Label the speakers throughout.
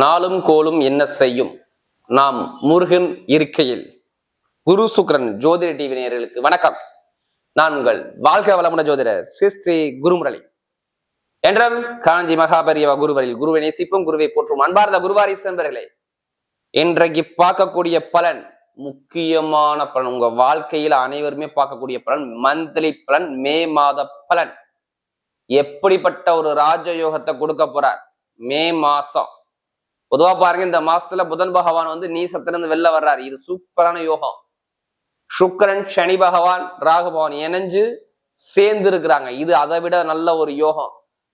Speaker 1: நாளும் கோலும் என்ன செய்யும்? நாம் முருகன் இருக்கையில். குரு சுக்ரன் ஜோதிட டிவி நேயர்களுக்கு வணக்கம். நான் உங்கள் வாழ்க வளமுட ஜோதிடர் ஸ்ரீ ஸ்ரீ குருமுரளி. என்றும் காஞ்சி மகாபரியவ குருவரில் குருவை நேசிப்பும் குருவை போற்றும் அன்பார்ந்த குருவாரி சென்பர்களே இன்றைக்கு பார்க்கக்கூடிய பலன் முக்கியமான பலன் உங்க வாழ்க்கையில அனைவருமே பார்க்கக்கூடிய பலன் மந்த்லி பலன் மே மாத பலன். எப்படிப்பட்ட ஒரு ராஜயோகத்தை கொடுக்க போறார்? மே மாசம். பொதுவா பாருங்க இந்த மாசத்துல புதன் பகவான் வந்து நீசத்திலிருந்து வெளில வர்றாரு. இது சூப்பரான யோகம். சுக்கரன் சனி பகவான் ராகு பகவான் இணைஞ்சு சேர்ந்து இருக்கிறாங்க இது அதை விட நல்ல ஒரு யோகம்.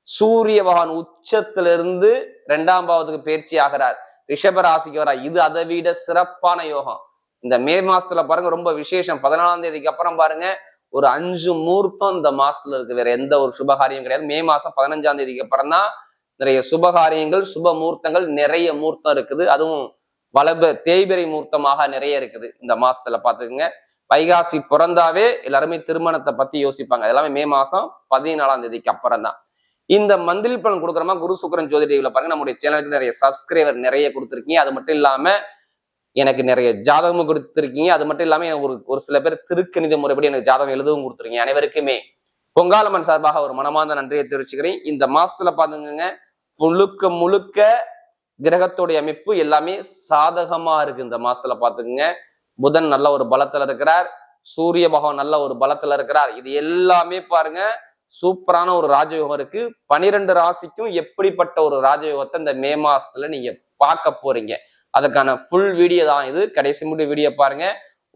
Speaker 1: சூரிய பகவான் உச்சத்திலிருந்து ரெண்டாம் பாவத்துக்கு பயிற்சி ஆகிறார். ரிஷப ராசிக்கு வரா இது அதை விட சிறப்பான யோகம். இந்த மே மாசத்துல பாருங்க ரொம்ப விசேஷம். பதினாலாம் தேதிக்கு அப்புறம் பாருங்க ஒரு அஞ்சு மூர்த்தம் இந்த மாசத்துல இருக்கு. வேற எந்த ஒரு சுபகாரியம் கிடையாது. மே மாசம் பதினஞ்சாம் தேதிக்கு அப்புறம் தான் நிறைய சுபகாரியங்கள் சுப மூர்த்தங்கள் நிறைய மூர்த்தம் இருக்குது. அதுவும் வளப தேய்பிரை மூர்த்தமாக நிறைய இருக்குது. இந்த மாசத்துல பாத்துக்கோங்க வைகாசி பிறந்தாவே எல்லாருமே திருமணத்தை பத்தி யோசிப்பாங்க. எல்லாமே மே மாசம் பதினாலாம் தேதிக்கு அப்புறம் தான் இந்த மந்திரி பலன் கொடுக்குறமா குரு சுக்கரன் ஜோதி பாருங்க. நம்முடைய சேனலுக்கு நிறைய சப்ஸ்கிரைபர் நிறைய கொடுத்துருக்கீங்க. அது மட்டும் இல்லாம எனக்கு நிறைய ஜாதகமும் கொடுத்துருக்கீங்க. அது மட்டும் இல்லாம ஒரு ஒரு சில பேர் திருக்கணித முறைப்படி எனக்கு ஜாதகம் எழுதவும் கொடுத்துருக்கீங்க. அனைவருக்குமே பொங்காலம்மன் சார்பாக ஒரு மனமார்ந்த நன்றியை தெரிவிச்சுக்கிறேன். இந்த மாசத்துல பாத்துங்க முழுக்க முழுக்க கிரகத்துடைய அமைப்பு எல்லாமே சாதகமா இருக்கு இந்த மாசத்துல பாத்துக்கோங்க புதன் நல்ல ஒரு பலத்துல இருக்கிறார். சூரிய பகவான் நல்ல ஒரு பலத்துல இருக்கிறார். இது எல்லாமே பாருங்க சூப்பரான ஒரு ராஜயோகம் இருக்கு. பனிரெண்டு ராசிக்கும் எப்படிப்பட்ட ஒரு ராஜயோகத்தை இந்த மே மாசத்துல நீங்க பார்க்க போறீங்க. அதுக்கான ஃபுல் வீடியோ தான் இது. கடைசி முடி வீடியோ பாருங்க.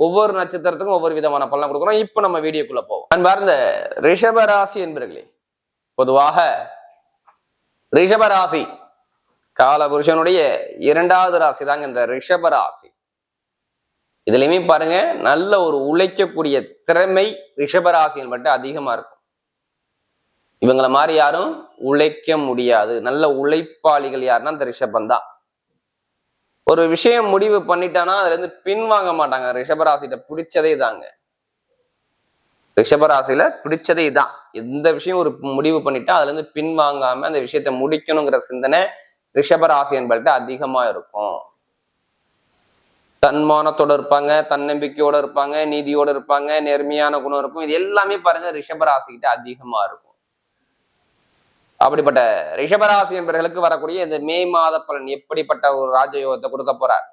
Speaker 1: ஒவ்வொரு நட்சத்திரத்துக்கும் ஒவ்வொரு விதமான பலன் கொடுக்குறோம். இப்போ நம்ம வீடியோக்குள்ள போவோம். அன்பார்ந்த ரிஷப ராசி என்பர்களே பொதுவாக ரிஷபராசி. காலபுருஷனுடைய இரண்டாவது ராசி தாங்க இந்த ரிஷபராசி. இதுலையுமே இதுலயுமே பாருங்க நல்ல ஒரு உழைக்கக்கூடிய திறமை ரிஷபராசியில் மட்டும் அதிகமா இருக்கும். இவங்களை மாதிரி யாரும் உழைக்க முடியாது. நல்ல உழைப்பாளிகள் யாருன்னா இந்த ரிஷபம் தான் ஒரு விஷயம் முடிவு பண்ணிட்டானா அதுல இருந்து பின்வாங்க மாட்டாங்க. ரிஷபராசிட்ட பிடிச்சதே தாங்க. ரிஷபராசியில பிடிச்சதே தான் எந்த விஷயம் ஒரு முடிவு பண்ணிட்டா அதுல இருந்து பின்வாங்காம அந்த விஷயத்தை முடிக்கணுங்கிற சிந்தனை ரிஷபராசி என்பல்ட்ட அதிகமா இருக்கும். தன்மானத்தோட இருப்பாங்க தன்னம்பிக்கையோட இருப்பாங்க நீதியோட இருப்பாங்க நேர்மையான குணம் இருக்கும். இது எல்லாமே பாருங்க ரிஷபராசிக்கிட்ட அதிகமா இருக்கும். அப்படிப்பட்ட ரிஷபராசி என்பவர்களுக்கு வரக்கூடிய இந்த மே மாத பலன் எப்படிப்பட்ட ஒரு ராஜயோகத்தை கொடுக்க போறார்?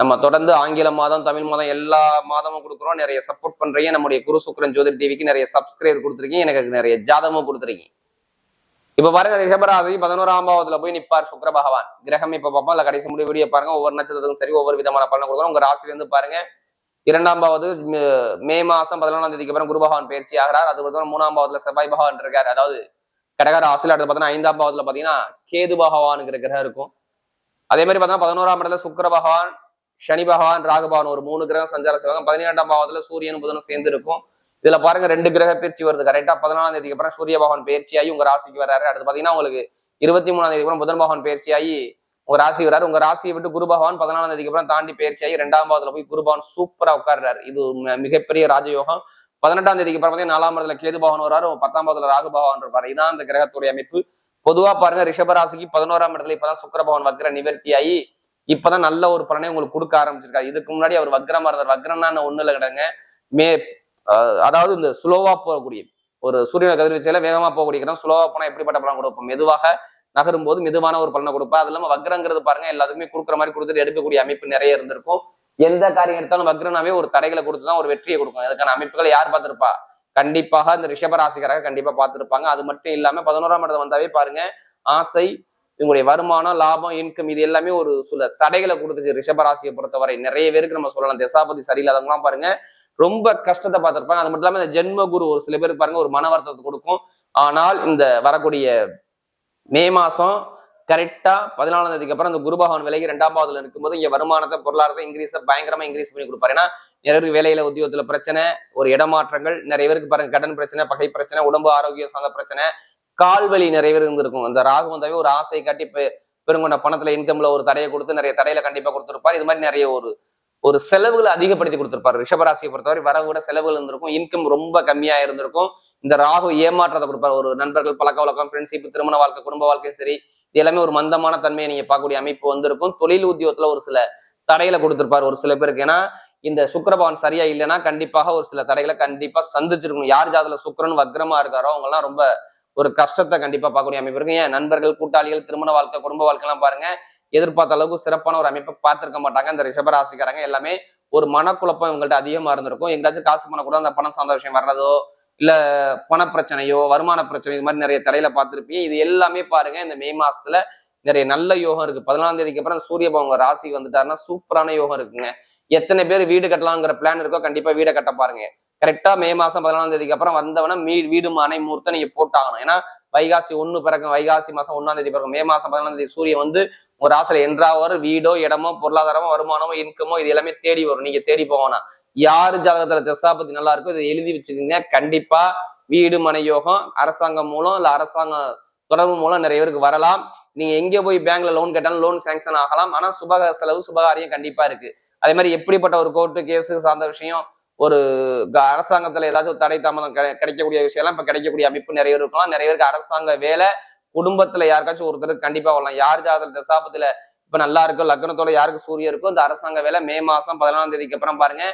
Speaker 1: நம்ம தொடர்ந்து ஆங்கில மாதம் தமிழ் மாதம் எல்லா மாதமும் கொடுக்குறோம். நிறைய சப்போர்ட் பண்றீங்க. நம்முடைய குரு சுக்கரன் ஜோதிர் டிவிக்கு நிறைய சப்ஸ்கிரைபர் கொடுத்துருக்கீங்க. எனக்கு நிறைய ஜாதகமும் கொடுத்துருக்கீங்க. இப்ப பாருங்க ரிஷபராசி பதினோராம் பாவத்துல போய் நிப்பார் சுக்கர பகவான். கிரகம் இப்ப பார்ப்போம். இல்ல கடைசி முடிவு வீடியோ பாருங்க. ஒவ்வொரு நட்சத்திரத்துக்கும் சரி ஒவ்வொரு விதமான பலன் கொடுக்குறோம். உங்க ராசில இருந்து பாருங்க. இரண்டாம் பாவது மே மாசம் பதினொன்றாம் தேதிக்கு அப்புறம் குரு பகவான் பயிற்சி ஆகிறார். அது மூணாம் பாவத்துல செவ்வாய் பகவான் இருக்காரு. அதாவது கடகார ராசியில அடுத்து பார்த்தீங்கன்னா ஐந்தாம் பாவத்துல பாத்தீங்கன்னா கேது பகவானுங்கிற கிரகம் இருக்கும். அதே மாதிரி பார்த்தீங்கன்னா பதினோராம் இடத்துல சுக்கர பகவான் சனி பகவான் ராகுபவான் ஒரு மூணு கிரகம் சஞ்சாரம் செய்வாங்க பதினேழாம் பாவத்துல சூரியன் புதனும் சேர்ந்து இருக்கும் இதுல பாருங்க ரெண்டு கிரக பயிற்சி வருது. கரெக்டா பதினாலாம் தேதிக்கு அப்புறம் சூரிய பகவான் பயிற்சியாகி உங்க ராசிக்கு வர்றாரு. அடுத்து பாத்தீங்கன்னா உங்களுக்கு இருபத்தி மூணாம் தேதி அப்புறம் புதன் பகவான் பயிற்சியாகி உங்க ராசி வர்றாரு. உங்க ராசியை விட்டு குரு பகவான் பதினாலாம் தேதிக்கு அப்புறம் தாண்டி பயிற்சியாகி ரெண்டாம் பாவத்துல போய் குரு பகவான் சூப்பரா உட்கார்றாரு. இது மிகப்பெரிய ராஜயோகம். பதினெட்டாம் தேதிக்கு அப்புறம் பார்த்தீங்கன்னா நாலாம் இடத்துல கேது பகவான் வராரு பத்தாம் பாவத்துல ராகு பகவான் இருப்பாரு. இதான் அந்த கிரகத்துடைய அமைப்பு. பொதுவா பாருங்க ரிஷபராசிக்கு பதினோராம் இடத்துல இப்பதான் சுக்கர பகவான் வக்கிர நிவர்த்தியாகி இப்பதான் நல்ல ஒரு பலனை உங்களுக்கு கொடுக்க ஆரம்பிச்சிருக்காரு. இதுக்கு முன்னாடி அவர் வக்ரமா இருந்தார். வக்ரம்னா ஒண்ணு இல்லை கிடங்க. மே அதாவது இந்த சுலோவா போகக்கூடிய ஒரு சூரியன கதிர்வீச்சையில வேகமா போகக்கூடிய கிரகம் சுலோவா போனா எப்படிப்பட்ட பலன் கொடுப்போம்? மெதுவாக நகரும் போது மெதுவான ஒரு பலனை கொடுப்பா. அது இல்லாம வக்ரங்கிறது பாருங்க எல்லாத்துக்குமே கொடுக்குற மாதிரி கொடுத்துட்டு எடுக்கக்கூடிய அமைப்பு நிறைய இருந்திருக்கும். எந்த காரியம் எடுத்தாலும் வக்ரனாவே ஒரு தடைகளை கொடுத்துதான் ஒரு வெற்றியை கொடுக்கும். அதுக்கான அமைப்புகளை யார் பார்த்திருப்பா? கண்டிப்பாக இந்த ரிஷபராசிக்காரங்க கண்டிப்பா பார்த்திருப்பாங்க. அது மட்டும் இல்லாம பதினோராம் இடத்துல வந்தாவே பாருங்க ஆசை இவங்களுடைய வருமானம் லாபம் இன்கம் இது எல்லாமே ஒரு சில தடைகளை கொடுத்துச்சு ரிஷபராசியை பொறுத்தவரை. நிறைய பேருக்கு நம்ம சொல்லலாம் தசாபதி சரியில்லாதவங்களாம் பாருங்க. ரொம்ப கஷ்டத்தை பார்த்துருப்பாங்க. அது மட்டும் இல்லாமல் இந்த ஜென்ம குரு ஒரு சில பேருக்கு பாருங்க ஒரு மன வருத்தத்தை கொடுக்கும். ஆனால் இந்த வரக்கூடிய மே மாசம் கரெக்டா பதினாலாம் தேதிக்கு அப்புறம் இந்த குரு பகவான் விலகி ரெண்டாம் பாவத்துல இருக்கும்போது இங்க வருமானத்தை பொருளாதாரத்தை இன்க்ரீஸை பயங்கரமா இன்க்ரீஸ் பண்ணி கொடுப்பாரு. ஏன்னா நிறைய பேருக்கு வேலையில உத்தியோகத்துல பிரச்சனை ஒரு இடமாற்றங்கள். நிறைய பேருக்கு பாருங்க கடன் பிரச்சனை பகை பிரச்சனை உடம்பு ஆரோக்கியம் சார்ந்த பிரச்சனை. கால்வழி நிறைய இருந்திருக்கும். அந்த ராகு வந்தாவே ஒரு ஆசை காட்டி பெருங்கொண்ட பணத்துல இன்கம்ல ஒரு தடையை கொடுத்து நிறைய தடையில கண்டிப்பா கொடுத்துருப்பார். இது மாதிரி நிறைய ஒரு ஒரு செலவுகளை அதிகப்படுத்தி கொடுத்துருப்பாரு. ரிஷபராசியை பொறுத்தவரை வரவு விட செலவுகள் இருந்திருக்கும். இன்கம் ரொம்ப கம்மியா இருந்திருக்கும். இந்த ராகு ஏமாற்றத்தை கொடுப்பாரு. ஒரு நண்பர்கள் பழக்க வழக்கம் ஃப்ரெண்ட்ஷிப் திருமண வாழ்க்கை குடும்ப வாழ்க்கையும் சரி இது எல்லாமே ஒரு மந்தமான தன்மையை நீங்க பார்க்கக்கூடிய அமைப்பு வந்திருக்கும். தொழில் உத்தியோகத்துல ஒரு சில தடையில கொடுத்திருப்பாரு ஒரு சில பேருக்கு. ஏன்னா இந்த சுக்கரபவன் சரியா இல்லைன்னா கண்டிப்பாக ஒரு சில தடைகளை கண்டிப்பா சந்திச்சிருக்கணும். யார் ஜாதத்துல சுக்கரன் வக்ரமா இருக்காரோ அவங்க எல்லாம் ரொம்ப ஒரு கஷ்டத்தை கண்டிப்பா பார்க்கக்கூடிய அமைப்பு இருக்கு. ஏன்? நண்பர்கள் கூட்டாளிகள் திருமண வாழ்க்கை குடும்ப வாழ்க்கைலாம் பாருங்க எதிர்பார்த்த அளவுக்கு சிறப்பான ஒரு அமைப்பை பார்த்திருக்க மாட்டாங்க. இந்த ரிஷபராசிக்காரங்க எல்லாமே ஒரு மனக்குழப்பம் இவங்கள்ட்ட அதிகமா இருந்திருக்கும். எங்காச்சும் காசு பண்ண கூட அந்த பணம் சார்ந்த விஷயம் வர்றதோ இல்ல பண பிரச்சனையோ வருமான பிரச்சனை இது மாதிரி நிறைய தடையில பார்த்துருப்பீங்க. இது எல்லாமே பாருங்க இந்த மே மாசத்துல நிறைய நல்ல யோகம் இருக்கு. பதினாலாம் தேதிக்கு அப்புறம் சூரிய ராசி வந்துட்டாருன்னா சூப்பரான யோகம் இருக்குங்க. எத்தனை பேர் வீடு கட்டலாங்கிற பிளான் இருக்கோ கண்டிப்பா வீடை கட்ட பாருங்க. கரெக்டா மே மாசம் பதினாலாம் தேதிக்கு அப்புறம் வந்தவன மீ வீடு மனை முகூர்த்தம் நீங்க போட்டாகணும். ஏன்னா வைகாசி ஒண்ணு பிறக்கும் வைகாசி மாசம் ஒன்னாம் தேதி பிறக்கும். மே மாசம் பதினாலாம் தேதி சூரியன் வந்து ஒரு ஆசிரியர் என்றாவது வீடோ இடமோ பொருளாதாரமோ வருமானமோ இன்கமோ இது எல்லாமே தேடி வரும். நீங்க தேடி போகணும் யாரு ஜாதகத்துல தசாபதி நல்லா இருக்கோ இதை எழுதி வச்சுக்கோங்க. கண்டிப்பா வீடு மனை யோகம் அரசாங்கம் மூலம் இல்ல அரசாங்க தொடர்பு மூலம் நிறைய பேருக்கு வரலாம். நீங்க எங்க போய் பேங்க்ல லோன் கேட்டாலும் லோன் சேங்ஷன் ஆகலாம். ஆனா சுபக செலவு சுபகாரியம் கண்டிப்பா இருக்கு. அதே மாதிரி எப்படிப்பட்ட ஒரு கோர்ட்டு கேஸு சார்ந்த விஷயம் ஒரு அரசாங்கத்துல ஏதாச்சும் ஒரு தடை தாமதம் கிடைக்கக்கூடிய விஷயம் எல்லாம் இப்ப கிடைக்கக்கூடிய அமைப்பு நிறைய பேர் இருக்கலாம். நிறைய பேருக்கு அரசாங்க வேலை குடும்பத்துல யாருக்காச்சும் ஒருத்தருக்கு கண்டிப்பா வரலாம். யார் ஜாதக தசாபத்துல இப்ப நல்லா இருக்கோ லக்னத்தோட யாருக்கு சூரியன் இருக்கோ இந்த அரசாங்க வேலை மே மாசம் பதினாலாம் தேதிக்கு அப்புறம் பாருங்க.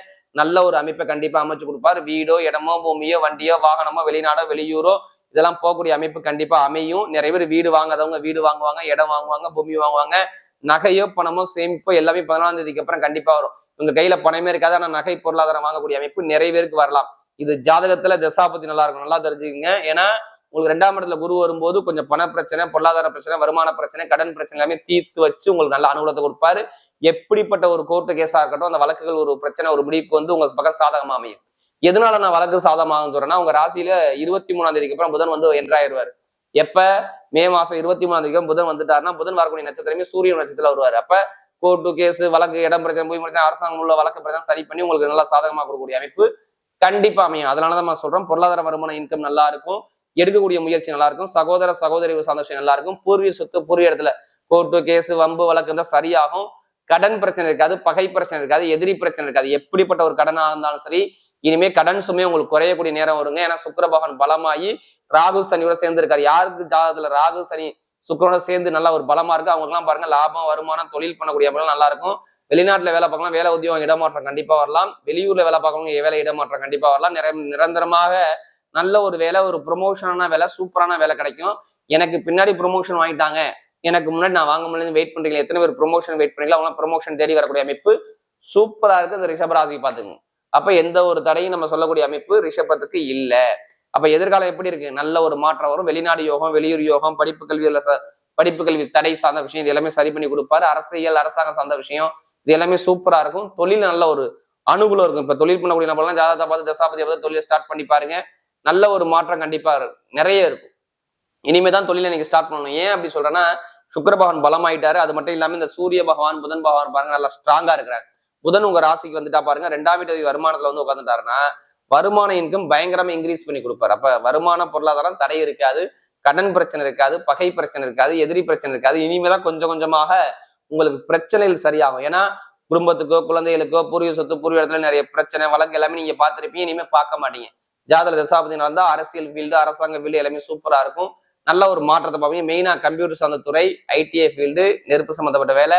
Speaker 1: நல்ல ஒரு அமைப்பை கண்டிப்பா அமைச்சு கொடுப்பாரு. வீடோ இடமோ பூமியோ வண்டியோ வாகனமோ வெளிநாடோ வெளியூரோ இதெல்லாம் போகக்கூடிய அமைப்பு கண்டிப்பா அமையும். நிறைய பேர் வீடு வாங்காதவங்க வீடு வாங்குவாங்க இடம் வாங்குவாங்க பூமி வாங்குவாங்க. நகையோ பணமோ சேமிப்போ எல்லாமே பதினாலாம் தேதிக்கு அப்புறம் கண்டிப்பா வரும். உங்க கையில பணமே இருக்காது ஆனா நகை பொருளாதாரம் வாங்கக்கூடிய அமைப்பு நிறைய பேருக்கு வரலாம். இது ஜாதகத்துல தசாபதி நல்லா இருக்கும் நல்லா தெரிஞ்சுக்கங்க. ஏன்னா உங்களுக்கு ரெண்டாம் இடத்துல குரு வரும்போது கொஞ்சம் பண பிரச்சனை பொருளாதார பிரச்சனை வருமான பிரச்சனை கடன் பிரச்சனை எல்லாமே தீர்த்து வச்சு உங்களுக்கு நல்ல அனுகூலத்தை கொடுப்பாரு. எப்படிப்பட்ட ஒரு கோர்ட்டு கேஸா இருக்கட்டும் அந்த வழக்குகள் ஒரு பிரச்சனை ஒரு முடிவுக்கு வந்து உங்க பக்கம் சாதகமா அமையும். எதனால நான் வழக்கு சாதகமாகும் சொல்றேன்னா உங்க ராசியில இருபத்தி மூணாம் தேதிக்கு அப்புறம் புதன் வந்து என்றாயிருவாரு எப்ப? மே மாசம் இருபத்தி மூணாம் தேதி புதன் வந்துட்டாருன்னா புதன் வரக்கூடிய நட்சத்திரமே சூரிய நட்சத்திரத்துல வருவாரு. அப்ப கோர்ட்டு கேஸ் வழக்கு இடம் பிரச்சனை போய் பிரச்சனை அரசாங்கம் உள்ள வழக்கு பிரச்சனை சரி பண்ணி உங்களுக்கு நல்லா சாதகமா கொடுக்கக்கூடிய அமைப்பு கண்டிப்பா அமையும். அதனாலதான் நான் சொல்றேன் பொருளாதார வருமான இன்கம் நல்லா இருக்கும். எடுக்கக்கூடிய முயற்சி நல்லா இருக்கும். சகோதர சகோதரி சந்தோஷம் நல்லா இருக்கும். பூர்வீக சொத்து பூர்வீக இடத்துல கோர்ட்டு கேஸ் வம்பு வழக்கு தான் சரியாகும். கடன் பிரச்சனை இருக்காது பகை பிரச்சனை இருக்காது எதிரி பிரச்சனை இருக்காது. எப்படிப்பட்ட ஒரு கடனாக இருந்தாலும் சரி இனிமே கடன் சுமை உங்களுக்கு குறையக்கூடிய நேரம் வருங்க. ஏன்னா சுக்கிர பகவான் பலமாயி ராகு சனியோட சேர்ந்து இருக்காரு யாருக்கு ஜாதகத்துல ராகு சனி சுக்கரோட சேர்ந்து நல்லா ஒரு பலமா இருக்கு அவங்களுக்குலாம் பாருங்க லாபம் வருமானம் தொழில் பண்ணக்கூடிய அமைப்பு நல்லா இருக்கும். வெளிநாட்டுல வேலை பார்க்கலாம் வேலை உத்தியோகம் இடமாற்றம் கண்டிப்பா வரலாம். வெளியூர்ல வேலை பார்க்கணும் வேலை இடமாற்றம் கண்டிப்பா வரலாம். நிர நிரந்தரமாக நல்ல ஒரு வேலை ஒரு ப்ரொமோஷனான வேலை சூப்பரான வேலை கிடைக்கும். எனக்கு பின்னாடி ப்ரொமோஷன் வாங்கிட்டாங்க. எனக்கு முன்னாடி நான் வாங்க முடியல வெயிட் பண்றீங்களா? எத்தனை பேர் ப்ரொமோஷன் வெயிட் பண்ணீங்களா அவங்க ப்ரொமோஷன் தேடி வரக்கூடிய அமைப்பு சூப்பரா இருக்கு. இந்த ரிஷபராசி பாத்துங்க அப்ப எந்த ஒரு தடையும் நம்ம சொல்லக்கூடிய அமைப்பு ரிஷபத்துக்கு இல்ல. அப்ப எதிர்காலம் எப்படி இருக்கு? நல்ல ஒரு மாற்றம் வரும். வெளிநாடு யோகம் வெளியூர் யோகம் படிப்பு கல்வியில ச- படிப்பு கல்வி தடை சார்ந்த விஷயம் இது எல்லாமே சரி பண்ணி கொடுப்பாரு. அரசியல் அரசாங்கம் சார்ந்த விஷயம் இது எல்லாமே சூப்பரா இருக்கும். தொழில் நல்ல ஒரு அனுகூலம் இருக்கும். இப்ப தொழில் பண்ணக்கூடிய நபர்லாம் ஜாதகத்தை பார்த்து தசாபதி பார்த்து தொழிலை ஸ்டார்ட் பண்ணி பாருங்க. நல்ல ஒரு மாற்றம் கண்டிப்பா நிறைய இருக்கும். இனிமே தான் தொழிலை நீங்க ஸ்டார்ட் பண்ணணும். ஏன் அப்படி சொல்றேன்னா சுக்கர பகவான் பலமாயிட்டாரு. அது மட்டும் இல்லாம இந்த சூரிய பகவான் புதன் பகவான் பாருங்க நல்லா ஸ்ட்ராங்கா இருக்கிறாரு. புதன் உங்க ராசிக்கு வந்துட்டா பாருங்க ரெண்டாம் வீட்டு வருமானத்துல வந்து உட்காந்துட்டாருன்னா வருமான இன்கம் பயங்கரமா இன்க்ரீஸ் பண்ணி கொடுப்பாரு. அப்ப வருமான பொருளாதாரம் தடை இருக்காது கடன் பிரச்சனை இருக்காது பகை பிரச்சனை இருக்காது எதிரி பிரச்சனை இருக்காது. இனிமேதான் கொஞ்சம் கொஞ்சமாக உங்களுக்கு பிரச்சனைகள் சரியாகும். ஏன்னா குடும்பத்துக்கோ குழந்தைகளுக்கோ பூர்வீக சொத்து பூர்வீக இடத்துல நிறைய பிரச்சனை வழக்கு எல்லாமே நீங்க பார்த்துருப்பீங்க. இனிமே பார்க்க மாட்டீங்க. ஜாதக தசாபதி நடந்தா அரசியல் ஃபீல்டு அரசாங்க ஃபீல்டு எல்லாமே சூப்பரா இருக்கும். நல்ல ஒரு மாற்றத்தை பார்ப்பீங்க. மெயினாக கம்ப்யூட்டர் சார்ந்த துறை ஐடிஐ ஃபீல்டு நெருப்பு சம்மந்தப்பட்ட வேலை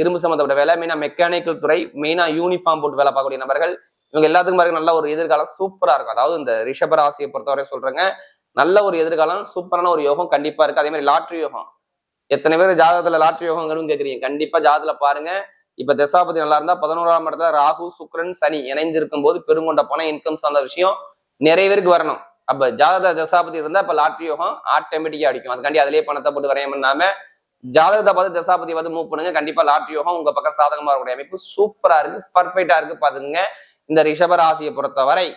Speaker 1: இரும்பு சம்மந்தப்பட்ட வேலை மெயினா மெக்கானிக்கல் துறை மெயினா யூனிஃபார்ம் போட்டு வேலை பார்க்கக்கூடிய நபர்கள். இவங்க எல்லாத்துக்கும் பாருங்க நல்ல ஒரு எதிர்காலம் சூப்பராக இருக்கும். அதாவது இந்த ரிஷப ராசியை பொறுத்தவரை சொல்கிறேங்க நல்ல ஒரு எதிர்காலம் சூப்பரான ஒரு யோகம் கண்டிப்பாக இருக்குது அதே மாதிரி லாட்ரி யோகம். எத்தனை பேர் ஜாதகத்தில் லாட்ரி யோகங்களும் கேட்குறீங்க கண்டிப்பாக ஜாதகத்தில் பாருங்க. இப்போ தசாபதி நல்லா இருந்தால் பதினோராம் இடத்துல ராகு சுக்ரன் சனி இணைஞ்சிருக்கும் போது பெருங்கொண்ட பணம் இன்கம் சார்ந்த விஷயம் நிறைய பேருக்கு வரணும். அப்ப ஜாதக தசாபதி இருந்தா இப்ப லாட்ரி யோகம் ஆட்டோமேட்டிக்கா அடிக்கும். அதுக்காண்டி அதிலேயே பணத்தை போட்டு வரையம் ஜாதகத்தை பார்த்து தசாபதி வந்து மூவ் பண்ணுங்க. கண்டிப்பா லாட்ரி யோகம் உங்க பக்கம் சாதகமா இருக்கக்கூடிய அமைப்பு சூப்பரா இருக்கு. பர்ஃபெக்டா இருக்கு பாத்துங்க இந்த ரிஷபராசியை பொறுத்தவரை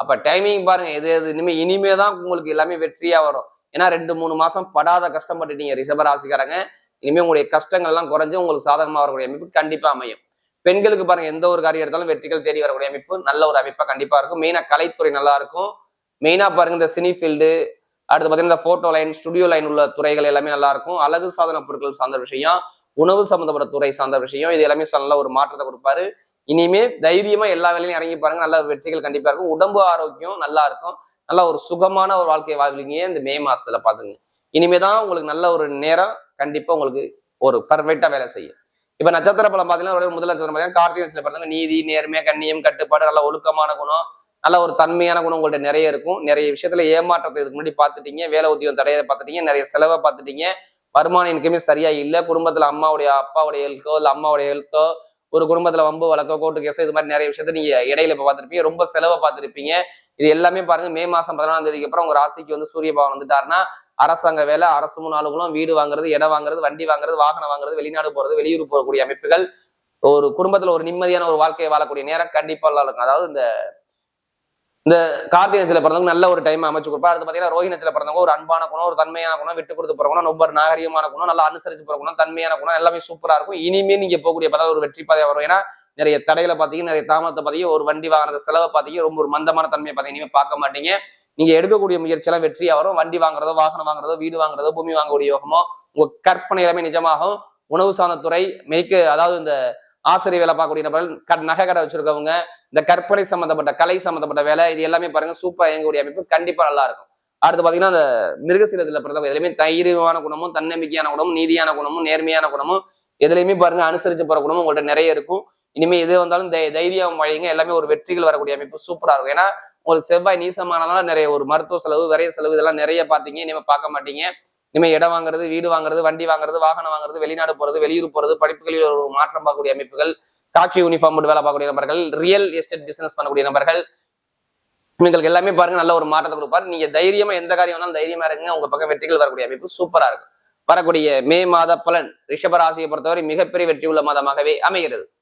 Speaker 1: அப்ப டைமிங் பாருங்க. எது எது இனிமே இனிமே தான் உங்களுக்கு எல்லாமே வெற்றியா வரும். ஏன்னா ரெண்டு மூணு மாசம் படாத கஷ்டப்பட்டுட்டீங்க ரிஷபராசிக்காரங்க இனிமே உங்களுடைய கஷ்டங்கள் எல்லாம் குறைஞ்சு உங்களுக்கு சாதகமா வரக்கூடிய அமைப்பு கண்டிப்பா அமையும். பெண்களுக்கு பாருங்க எந்த ஒரு காரியம் எடுத்தாலும் வெற்றிகள் தேடி வரக்கூடிய அமைப்பு. நல்ல ஒரு அமைப்பா கண்டிப்பா இருக்கும். மெயினா கலைத்துறை நல்லா இருக்கும். மெயினாக பாருங்க இந்த சினி ஃபீல்டு அடுத்து பார்த்தீங்கன்னா இந்த ஃபோட்டோ லைன் ஸ்டுடியோ லைன் உள்ள துறைகள் எல்லாமே நல்லா இருக்கும். அழகு சாதன பொருட்கள் சார்ந்த விஷயம் உணவு சம்மந்தப்பட்ட துறை சார்ந்த விஷயம் இது எல்லாமே நல்ல ஒரு மாற்றத்தை கொடுப்பாரு. இனிமே தைரியமா எல்லா வேலையும் இறங்கி பாருங்க நல்ல வெற்றிகள் கண்டிப்பா இருக்கும். உடம்பு ஆரோக்கியம் நல்லா இருக்கும். நல்ல ஒரு சுகமான ஒரு வாழ்க்கை வாழ்வீங்க இந்த மே மாசத்துல பாத்துங்க இனிமேதான் உங்களுக்கு நல்ல ஒரு நேரம் கண்டிப்பா உங்களுக்கு ஒரு பர்ஃபெக்டா வேலை செய்யும். இப்ப நட்சத்திர பலம் பாத்தீங்கன்னா ஒரு முதல் நட்சத்திரம் பாத்தீங்கன்னா கார்த்திகை நட்சத்திரம் பாருங்க நீதி நேர்மை கண்ணியம் கட்டுப்பாடு நல்ல ஒழுக்கமான குணம் நல்ல ஒரு தன்மையான குணம் உங்கள்கிட்ட நிறைய இருக்கும். நிறைய விஷயத்துல ஏமாற்றத்தை இதுக்கு முன்னாடி பார்த்துட்டீங்க. வேலை உத்தியோகம் தடையை பார்த்துட்டீங்க. நிறைய செலவை பார்த்துட்டீங்க. வருமானம் எனக்குமே சரியா இல்லை. குடும்பத்துல அம்மாவுடைய அப்பாவுடைய ஹெல்த்தோ இல்லை அம்மாவுடைய ஹெல்த்தோ ஒரு குடும்பத்துல வம்பு வழக்கோ கோர்ட்டு கேஸோ இது மாதிரி நிறைய விஷயத்த நீங்க இடையில இப்ப பார்த்துருப்பீங்க. ரொம்ப செலவை பார்த்துருப்பீங்க. இது எல்லாமே பாருங்க மே மாசம் பதினாலாம் தேதிக்கு அப்புறம் உங்க ராசிக்கு வந்து சூரிய பகவான் வந்துட்டாருன்னா அரசாங்க வேலை அரசு முன் வீடு வாங்குறது இடம் வாங்குறது வண்டி வாங்குறது வாகனம் வாங்குறது வெளிநாடு போறது வெளியூர் போகக்கூடிய அமைப்புகள். ஒரு குடும்பத்துல ஒரு நிம்மதியான ஒரு வாழ்க்கையை வாழக்கூடிய நேரம் கண்டிப்பா எல்லாம் இருக்கும். அதாவது இந்த இந்த கார்த்திகை நட்சத்திர பிறந்தவங்க நல்ல ஒரு டைம் அமைச்சு கொடுப்பா. அடுத்து பாத்தீங்கன்னா ரோஹி நட்சத்திர பிறந்தவங்க ஒரு அன்பான குணம் ஒரு தன்மையான குணம் விட்டு கொடுத்து போற குணம் ரொம்ப நாகரிகமான குணம் நல்லா அனுசரிச்சு போற குணம் தன்மையான குணம் எல்லாமே சூப்பரா இருக்கும். இனிமே நீங்க போகக்கூடிய பார்த்தா ஒரு வெற்றி பாதையா வரும். ஏன்னா நிறைய தடைகளை பார்த்தீங்கன்னா நிறைய தாமதத்தை பார்த்தீங்க ஒரு வண்டி வாங்குறது செலவை பாத்தீங்க ரொம்ப ஒரு மந்தமான தன்மையை பாத்தீங்க இனிமே பார்க்க மாட்டீங்க. நீங்க எடுக்கக்கூடிய முயற்சியெல்லாம் வெற்றியா வரும். வண்டி வாங்குறதோ வாகனம் வாங்குறதோ வீடு வாங்குறதோ பூமி வாங்கக்கூடிய யோகமோ உங்க கற்பனை எல்லாமே நிஜமாகும். உணவு சார்ந்த துறை மெய்க்கு அதாவது இந்த ஆசிரியர் வேலை பார்க்கக்கூடிய நபர்கள் க- நகை கடை வச்சிருக்கவங்க இந்த கற்பனை சம்மந்தப்பட்ட கலை சம்மந்தப்பட்ட வேலை இது எல்லாமே பாருங்க சூப்பராக இயங்கக்கூடிய அமைப்பு கண்டிப்பா நல்லா இருக்கும். அடுத்து பாத்தீங்கன்னா அந்த மிருகசீலத்துல பிறந்தவங்க எதுலையுமே தைரியமான குணமும் தன்னம்பிக்கையான குணமும் நீதியான குணமும் நேர்மையான குணமும் எதுலையுமே பாருங்க அனுசரிச்சு போற குணமும் உங்கள்கிட்ட நிறைய இருக்கும். இனிமே எது வந்தாலும் தை- தைரியம் வழிங்க எல்லாமே ஒரு வெற்றிகள் வரக்கூடிய அமைப்பு சூப்பரா இருக்கும். ஏன்னா உங்களுக்கு செவ்வாய் நீசமானாலும் நிறைய ஒரு மருத்துவ செலவு விரைய செலவு இதெல்லாம் நிறைய பாத்தீங்க இனிமே பார்க்க மாட்டீங்க. இனிமே இடம் வாங்குறது வீடு வாங்குறது வண்டி வாங்குறது வாகனம் வாங்குறது வெளிநாடு போறது வெளியூர் போறது படிப்புகளில் ஒரு மாற்றம் பார்க்கக்கூடிய அமைப்புகள் காக்கி யூனிஃபார்ம் போட்டு வேலை பார்க்கக்கூடிய நபர்கள் ரியல் எஸ்டேட் பிசினஸ் பண்ணக்கூடிய நபர்கள். இவங்களுக்கு எல்லாமே பாருங்க நல்ல ஒரு மாற்றத்தை கொடுப்பாரு. நீங்க தைரியமா எந்த காரியம் வந்தாலும் தைரியமா இருங்க. உங்க பக்கம் வெற்றிகள் வரக்கூடிய அமைப்பு சூப்பரா இருக்கும். வரக்கூடிய மே மாத பலன் ரிஷபராசியை பொறுத்தவரை மிகப்பெரிய வெற்றி உள்ள மாதமாகவே அமைகிறது.